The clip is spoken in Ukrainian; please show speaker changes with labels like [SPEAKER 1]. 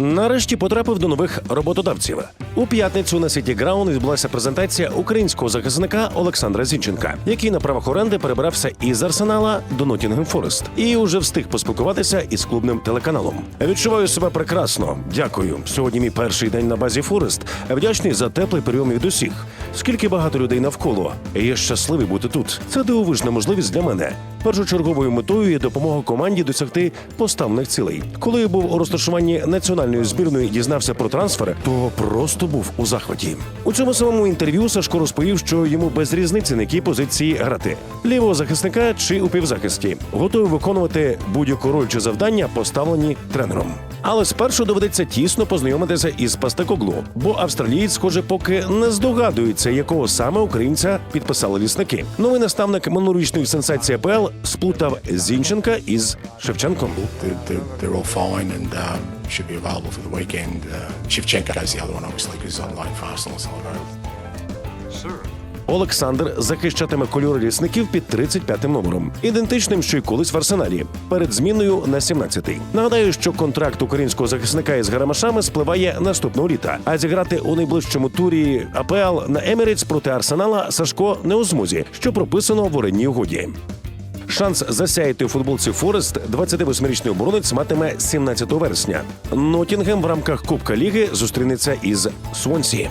[SPEAKER 1] Нарешті потрапив до нових роботодавців. У п'ятницю на Сіті Граун відбулася презентація українського захисника Олександра Зінченка, який на правах оренди перебирався із Арсенала до Ноттінгем Форест і уже встиг поспілкуватися із клубним телеканалом. Відчуваю себе прекрасно. Дякую. Сьогодні мій перший день на базі Форест. Вдячний за теплий прийом від усіх. Скільки багато людей навколо. Я щасливий бути тут. Це дивовижна можливість для мене. Першочерговою метою є допомога команді досягти поставлених цілей. Коли я був у розташуванні національної збірної і дізнався про трансфери, то просто був у захваті. У цьому самому інтерв'ю Сашко розповів, що йому без різниці на якій позиції грати лівого захисника чи у півзахисті, готовий виконувати будь-яку роль чи завдання, поставлені тренером. Але спершу доведеться тісно познайомитися із Пастекоглу, бо австралієць, схоже, поки не здогадується, якого саме українця підписали лісники. Новий наставник минулорічної сенсації АПЛ сплутав Зінченка із Шевченком.
[SPEAKER 2] Available for the weekend. Uh, Shevchenko has the other one, obviously, because he's on loan for Arsenal. So available.
[SPEAKER 1] Олександр захищатиме кольори лісників під 35-м номером, ідентичним, що й колись в арсеналі, перед зміною на 17-й. Нагадаю, що контракт українського захисника із Гарамашами спливає наступного літа. А зіграти у найближчому турі АПЛ на Емірейтс проти Арсенала Сашко не у змозі, що прописано в орендній угоді. Шанс засяяти у футболці Форест 28-річний оборонець матиме 17 вересня. Нотінгем в рамках Кубка Ліги зустрінеться із Свонсі.